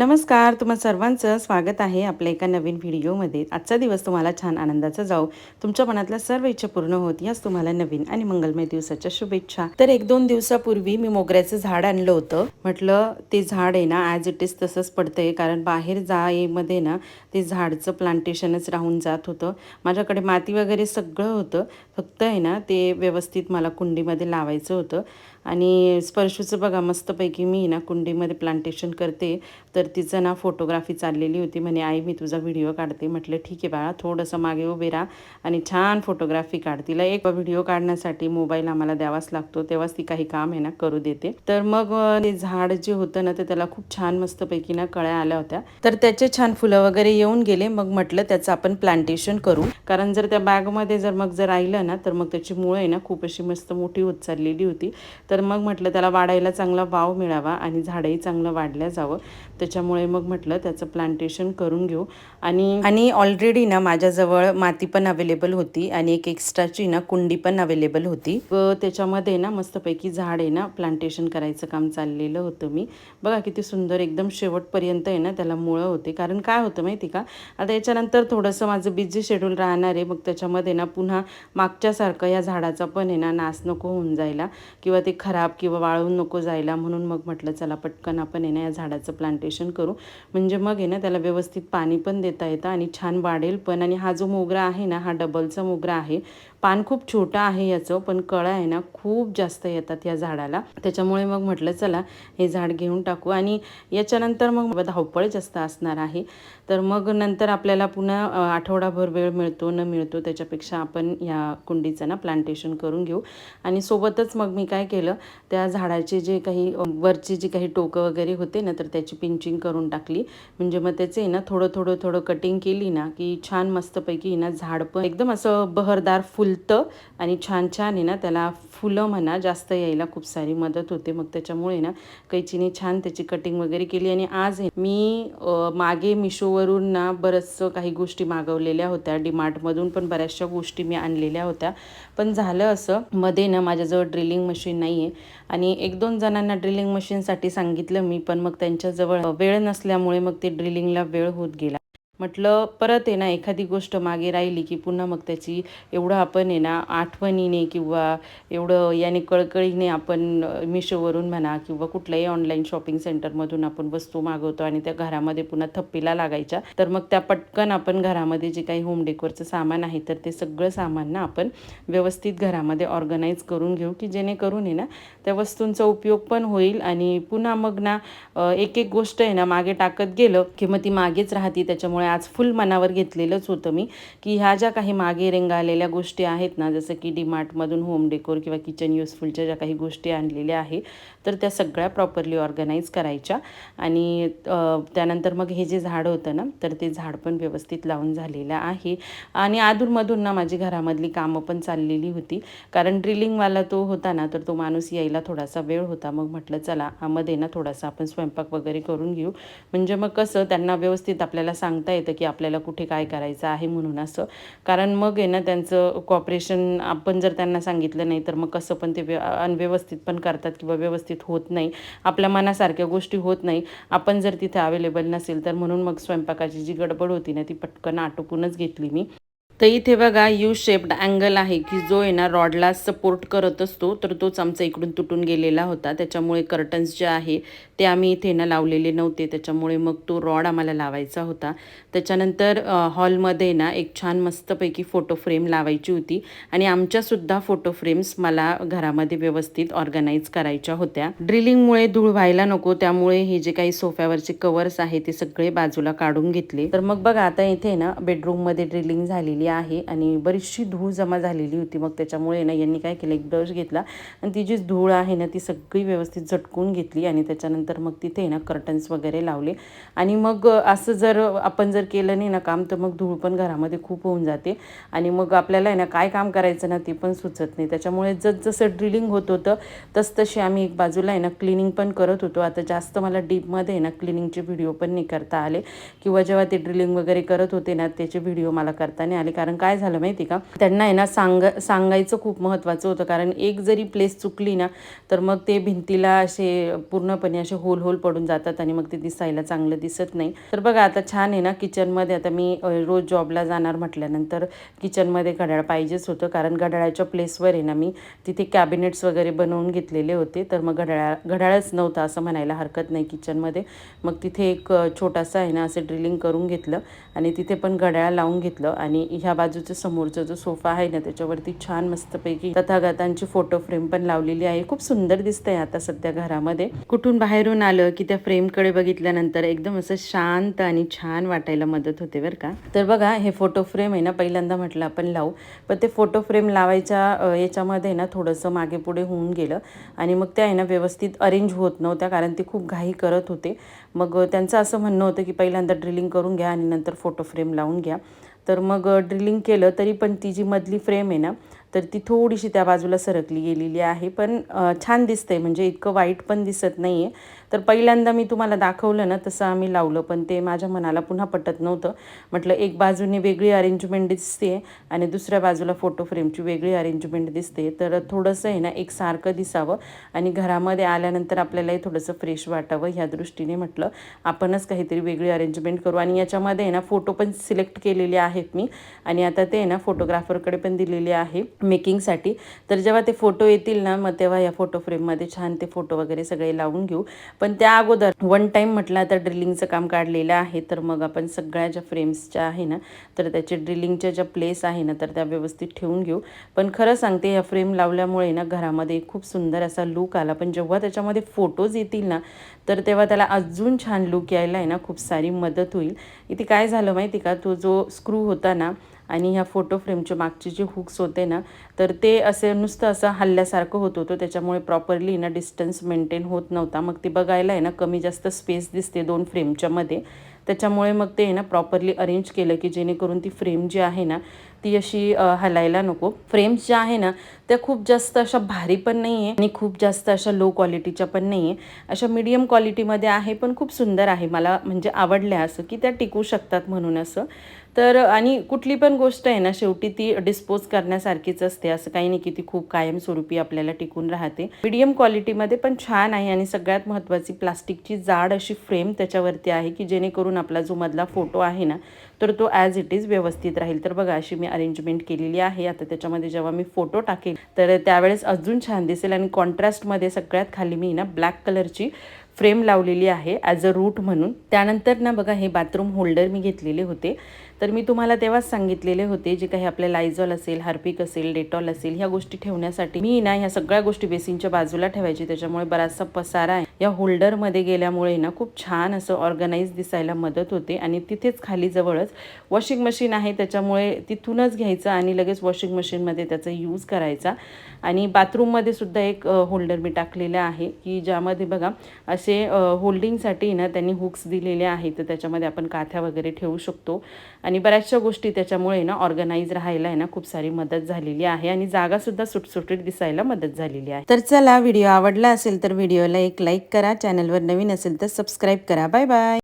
नमस्कार तुम्हा सर्वांचं स्वागत आहे आपल्या एका नवीन व्हिडिओमध्ये. आजचा दिवस तुम्हाला छान आनंदाचा जाऊ. तुमच्या मनातल्या सर्व इच्छा पूर्ण होत याच तुम्हाला नवीन आणि मंगलमय दिवसाच्या शुभेच्छा. तर एक दोन दिवसापूर्वी मी मोगऱ्याचं झाड आणलं होतं. म्हटलं ते झाड आहे ना ॲज इट इज तसंच पडतंय. कारण बाहेर जायमध्ये ना ते झाडचं प्लांटेशनच राहून जात होतं. माझ्याकडे माती वगैरे सगळं होतं. फक्त आहे ना ते व्यवस्थित मला कुंडीमध्ये लावायचं होतं. आणि स्पर्शूचं बघा मस्तपैकी मी ना कुंडीमध्ये प्लांटेशन करते. तर तिचं ना फोटोग्राफी चाललेली होती. म्हणे आई मी तुझा व्हिडिओ काढते. म्हटलं ठीक आहे बाळा थोडंसं मागे उभे राहा आणि छान फोटोग्राफी काढ. तिला एक व्हिडिओ काढण्यासाठी मोबाईल आम्हाला द्यावाच लागतो. तेव्हाच ती काही काम आहे ना करू देते. तर मग ते झाड जे होतं ना ते त्याला खूप छान मस्तपैकी ना कळ्या आल्या होत्या. तर त्याचे छान फुलं वगैरे येऊन गेले. मग म्हटलं त्याचं आपण प्लांटेशन करू. कारण जर त्या बॅगमध्ये जर मग जर राहिलं ना तर मग त्याची मुळं आहे ना खूप अशी मस्त मोठी होत चाललेली होती. तर मग म्हटलं त्याला वाढायला चांगला वाव मिळावा आणि झाडंही चांगलं वाढल्या जावं. त्याच्यामुळे मग म्हटलं त्याचं प्लांटेशन करून घेऊ. आणि आणि ऑलरेडी ना माझ्याजवळ माती पण अवेलेबल होती आणि एक एक्स्ट्राची ना कुंडी पण अवेलेबल होती. व त्याच्यामध्ये ना मस्तपैकी झाड आहे ना प्लांटेशन करायचं काम चाललेलं होतं मी. बघा किती सुंदर एकदम शेवटपर्यंत आहे ना त्याला मुळं होते. कारण काय होतं माहिती का? आता याच्यानंतर थोडंसं माझं बिझी शेड्यूल राहणार आहे. मग त्याच्यामध्ये ना पुन्हा मागच्यासारखं या झाडाचा पण आहे ना नाश नको होऊन जायला किंवा ते खराब किंवा वाळून नको जायला म्हणून मग म्हटलं चला पटकन आपण आहे ना या झाडाचं प्लांटेशन करू. म्हणजे मग आहे ना त्याला व्यवस्थित पाणी पण देता येतं आणि छान वाढेल पण. आणि हा जो मोगरा आहे ना हा डबलचा मोगरा आहे. पान खूप छोटं आहे याचं पण कळं आहे ना खूप जास्त येतात या झाडाला. त्याच्यामुळे मग म्हटलं चला हे झाड घेऊन टाकू. आणि याच्यानंतर मग धावपळ जास्त असणार आहे. तर मग नंतर आपल्याला पुन्हा आठवडाभर वेळ मिळतो न मिळतो त्याच्यापेक्षा आपण या कुंडीचं ना प्लांटेशन करून घेऊ. आणि सोबतच मग मी काय केलं त्या झाडाचे जे काही वरची जी काही टोकं वगैरे होते ना तर त्याची पिंचिंग करून टाकली. म्हणजे मग त्याचे ना थोडं थोडं थोडं कटिंग केली ना की छान मस्तपैकी ना झाड पण एकदम असं बहरदार फुलतं आणि छान छान आहे ना त्याला फुलं म्हणा जास्त यायला खूप सारी मदत होते. मग त्याच्यामुळे ना कैचीने छान त्याची कटिंग वगैरे केली आणि आज आहे मी मागे मिशोवरून ना बरंचसं काही गोष्टी मागवलेल्या होत्या. डीमार्टमधून पण बऱ्याचशा गोष्टी मी आणलेल्या होत्या. पण झालं असं मध्ये ना माझ्याजवळ ड्रिलिंग मशीन नाही आहे आणि एक दोन जणांना ड्रिलिंग मशीनसाठी सांगितलं मी पण मग त्यांच्याजवळ वेळ नसल्यामुळे मग ते ड्रिलिंगला वेळ होत गेला. म्हटलं परत आहे ना एखादी गोष्ट मागे राहिली की पुन्हा मग त्याची एवढं आपण आहे ना आठवणीने किंवा एवढं याने कळकळीने आपण मिशोवरून म्हणा किंवा कुठल्याही ऑनलाईन शॉपिंग सेंटरमधून आपण वस्तू मागवतो आणि त्या घरामध्ये पुन्हा थप्पीला लागायच्या तर मग त्या पटकन आपण घरामध्ये जे काही होम डेकोरचं सामान आहे तर ते सगळं सामान ना आपण व्यवस्थित घरामध्ये ऑर्गनाईज करून घेऊ की जेणेकरून आहे ना त्या वस्तूंचा उपयोग पण होईल आणि पुन्हा मग ना एक एक गोष्ट आहे ना मागे टाकत गेलं की मग ती मागेच राहते त्याच्यामुळे आज फुल मनावर घेतलेलंच होतं मी की ह्या ज्या काही मागे रेंगाळलेल्या गोष्टी आहेत ना जसं की डीमार्टमधून होम डेकोर किंवा किचन युजफुलच्या ज्या काही गोष्टी आणलेल्या आहे तर त्या सगळ्या प्रॉपरली ऑर्गनाईज करायच्या. आणि त्यानंतर मग हे जे झाड होतं ना तर ते झाड पण व्यवस्थित लावून झालेलं आहे. आणि अधूनमधून ना माझी घरामधली कामं पण चाललेली होती. कारण ड्रिलिंगवाला तो होता ना तर तो माणूस यायला थोडासा वेळ होता. मग म्हटलं चला मध्ये ना थोडासा आपण स्वयंपाक वगैरे करून घेऊ. म्हणजे मग कसं त्यांना व्यवस्थित आपल्याला सांगता येतं की आपल्याला कुठे काय करायचं आहे म्हणून असं. कारण मग आहे ना त्यांचं कॉपरेशन आपण जर त्यांना सांगितलं नाही तर मग कसं पण ते व्य अनव्यवस्थित पण करतात किंवा व्यवस्थित होत नाही. आपल्या मनासारख्या गोष्टी होत नाही. आपण जर तिथे अवेलेबल नसेल तर म्हणून मग स्वयंपाकाची जी गडबड होती ना ती पटकन आटोपूनच घेतली मी. तर इथे बघा यू शेप्ड अँगल आहे की जो आहे ना रॉडला सपोर्ट करत असतो तर तोच आमचा इकडून तुटून गेलेला होता. त्याच्यामुळे कर्टन्स जे आहे ते आम्ही इथे ना लावलेले नव्हते. त्याच्यामुळे मग तो रॉड आम्हाला लावायचा होता. त्याच्यानंतर हॉलमध्ये ना एक छान मस्तपैकी फोटो फ्रेम लावायची होती. आणि आमच्यासुद्धा फोटो फ्रेम्स मला घरामध्ये व्यवस्थित ऑर्गनाईज करायच्या होत्या. ड्रिलिंगमुळे धूळ व्हायला नको त्यामुळे हे जे काही सोफ्यावरचे कवर्स आहे ते सगळे बाजूला काढून घेतले. तर मग बघा आता इथे ना बेडरूममध्ये ड्रिलिंग झालेली आहे आणि बरीचशी धूळ जमा झालेली होती. मग त्याच्यामुळे ना यांनी काय केलं एक ब्रश घेतला आणि ती जी धूळ आहे ना ती सगळी व्यवस्थित झटकून घेतली आणि त्याच्यानंतर मग तिथे ना कर्टन्स वगैरे लावले. आणि मग असं जर आपण जर केलं नाही ना काम तर मग धूळ पण घरामध्ये खूप होऊन जाते आणि मग आपल्याला आहे ना काय काम करायचं ना ते पण सुचत नाही. त्याच्यामुळे जसं ड्रिलिंग होत होतं तसतशी आम्ही एक बाजूला आहे ना क्लिनिंग पण करत होतो. आता जास्त मला डीपमध्ये आहे ना क्लिनिंगचे व्हिडिओ पण नाही करता आले किंवा जेव्हा ते ड्रिलिंग वगैरे करत होते ना त्याचे व्हिडिओ मला करता नाही आले. कारण काय झालं माहिती का? त्यांना आहे ना सांग सांगायचं खूप महत्त्वाचं होतं. कारण एक जरी प्लेस चुकली ना तर मग ते भिंतीला असे पूर्णपणे असे होल होल पडून जातात आणि मग ते दिसायला चांगलं दिसत नाही. तर बघा आता छान आहे ना किचनमध्ये आता मी रोज जॉबला जाणार म्हटल्यानंतर किचनमध्ये घड्याळ पाहिजेच होतं. कारण घड्याळाच्या प्लेसवर आहे ना मी तिथे कॅबिनेट्स वगैरे बनवून घेतलेले होते. तर मग घड्याळ घड्याळच नव्हतं असं म्हणायला हरकत नाही किचनमध्ये मग तिथे एक छोटासा आहे ना असं ड्रिलिंग करून घेतलं आणि तिथे पण घड्याळ लावून घेतलं आणि ह्या बाजूचं समोरचा जो सोफा आहे ना त्याच्यावरती छान मस्तपैकी तथागतांची फोटो फ्रेम पण लावलेली आहे. खूप सुंदर दिसतंय आता सध्या घरामध्ये. कुठून बाहेरून आलं की त्या फ्रेमकडे बघितल्यानंतर एकदम असं शांत आणि छान वाटायला मदत होते बरं का? तर बघा हे फोटो फ्रेम आहे ना पहिल्यांदा म्हटलं आपण लावू. पण ते फोटो फ्रेम लावायच्या याच्यामध्ये ना थोडंसं मागे पुढे होऊन गेलं. आणि मग त्या आहे ना व्यवस्थित अरेंज होत नव्हत्या कारण ते खूप घाई करत होते. मग त्यांचं असं म्हणणं होतं की पहिल्यांदा ड्रिलिंग करून घ्या आणि नंतर फोटो फ्रेम लावून घ्या. तर मग ड्रिलिंग केलं तरी पण ती जी मधली फ्रेम आहे ना तर ती थोडीशी त्या बाजूला सरकली गेलेली आहे. पण छान दिसते म्हणजे इतकं वाईट पण दिसत नाही आहे तर पहिल्यांदा मी तुम्हाला दाखवलं ना तसं आम्ही लावलं पण ते माझ्या मनाला पुन्हा पटत नव्हतं. म्हटलं एक बाजूने वेगळी अरेंजमेंट दिसते आणि दुसऱ्या बाजूला फोटो फ्रेमची वेगळी अरेंजमेंट दिसते. तर थोडंसं आहे ना एक सारखं दिसावं आणि घरामध्ये आल्यानंतर आपल्यालाही थोडंसं फ्रेश वाटावं ह्या दृष्टीने म्हटलं. आपणच काहीतरी वेगळी अरेंजमेंट करू. आणि याच्यामध्ये आहे ना फोटो पण सिलेक्ट केलेले आहेत मी. आणि आता ते आहे ना फोटोग्राफरकडे पण दिलेले आहे मेकिंगसाठी तर जेव्हा ते फोटो येतील ना मग तेव्हा या फोटो फ्रेममध्ये छान ते फोटो वगैरे सगळे लावून घेऊ. पण त्या अगोदर वन टाईम म्हटलं आता ड्रिलिंगचं काम काढलेलं आहे. तर मग आपण सगळ्या ज्या फ्रेम्सच्या आहे ना तर त्याचे ड्रिलिंगच्या ज्या प्लेस आहे ना तर त्या व्यवस्थित ठेवून घेऊ. पण खरं सांगते या फ्रेम लावल्यामुळे ना घरामध्ये खूप सुंदर असा लूक आला. पण जेव्हा त्याच्यामध्ये फोटोज येतील ना तर तेव्हा त्याला अजून छान लूक यायला आहे ना खूप सारी मदत होईल. इथे काय झालं माहिती का? तो जो स्क्रू होता ना आणि ह्या फोटो फ्रेमचे मागचे जे हुक्स होते ना तर ते असे नुसतं असं हल्ल्यासारखं होत होतं. त्याच्यामुळे प्रॉपरली ना डिस्टन्स मेंटेन होत नव्हता. मग ते बघायला आहे ना कमी जास्त स्पेस दिसते दोन फ्रेमच्यामध्ये त्याच्यामुळे मग ते आहे ना प्रॉपरली अरेंज केलं की जेणेकरून ती फ्रेम जी आहे ना ती अशी हलायला नको. फ्रेम्स ज्या आहे ना त्या खूप जास्त अशा भारी पण नाही आहे आणि खूप जास्त अशा लो क्वालिटीच्या पण नाही आहे अशा मीडियम क्वालिटीमध्ये आहे पण खूप सुंदर आहे. मला म्हणजे आवडल्या असं की त्या टिकू शकतात म्हणून असं. तर आणि कुठली पण गोष्ट आहे ना शेवटी ती डिस्पोज करण्यासारखीच असते. असं काही नाही की ती खूप कायमस्वरूपी आपल्याला टिकून राहते. मीडियम क्वालिटीमध्ये पण छान आहे आणि सगळ्यात महत्त्वाची प्लास्टिकची जाड अशी फ्रेम त्याच्यावरती आहे की जेणेकरून आपला जो मधला फोटो आहे ना तर तो ॲज इट इज व्यवस्थित राहील. तर बघा अशी मी अरेंजमेंट केलेली आहे. आता त्याच्यामध्ये जेव्हा मी फोटो टाकेल तर त्यावेळेस अजून छान दिसेल. आणि कॉन्ट्रास्टमध्ये सगळ्यात खाली मी ना ब्लॅक कलरची फ्रेम लावलेली आहे ॲज अ रूट म्हणून. त्यानंतर ना बघा हे बाथरूम होल्डर मी घेतलेले होते. तर मी तुम्हाला तेव्हाच सांगितलेले होते जे काही आपल्या लायझॉल असेल हार्पिक असेल डेटॉल असेल ह्या गोष्टी ठेवण्यासाठी मी ना ह्या सगळ्या गोष्टी बेसिनच्या बाजूला ठेवायची. त्याच्यामुळे बराचसा पसारा आहे. या होल्डरमध्ये गेल्यामुळे ना खूप छान असं ऑर्गनाईज दिसायला मदत होते आणि तिथेच खाली जवळच वॉशिंग मशीन आहे. त्याच्यामुळे तिथूनच घ्यायचं आणि लगेच वॉशिंग मशीनमध्ये त्याचा यूज करायचा. आणि बाथरूममध्ये सुद्धा एक होल्डर मी टाकलेलं आहे की ज्यामध्ये बघा असे असे होल्डिंगसाठी ना त्यांनी हुक्स दिलेले आहेत तर त्याच्यामध्ये आपण काथ्या वगैरे ठेवू शकतो. आणि बऱ्याचशा गोष्टी त्याच्यामुळे ना ऑर्गनाईज राहायला आहे ना खूप सारी मदत झालेली आहे आणि जागासुद्धा सुटसुटीत दिसायला मदत झालेली आहे. तर चला व्हिडिओ आवडला असेल तर व्हिडिओला एक लाईक करा. चॅनलवर नवीन असेल तर सबस्क्राईब करा. Bye bye.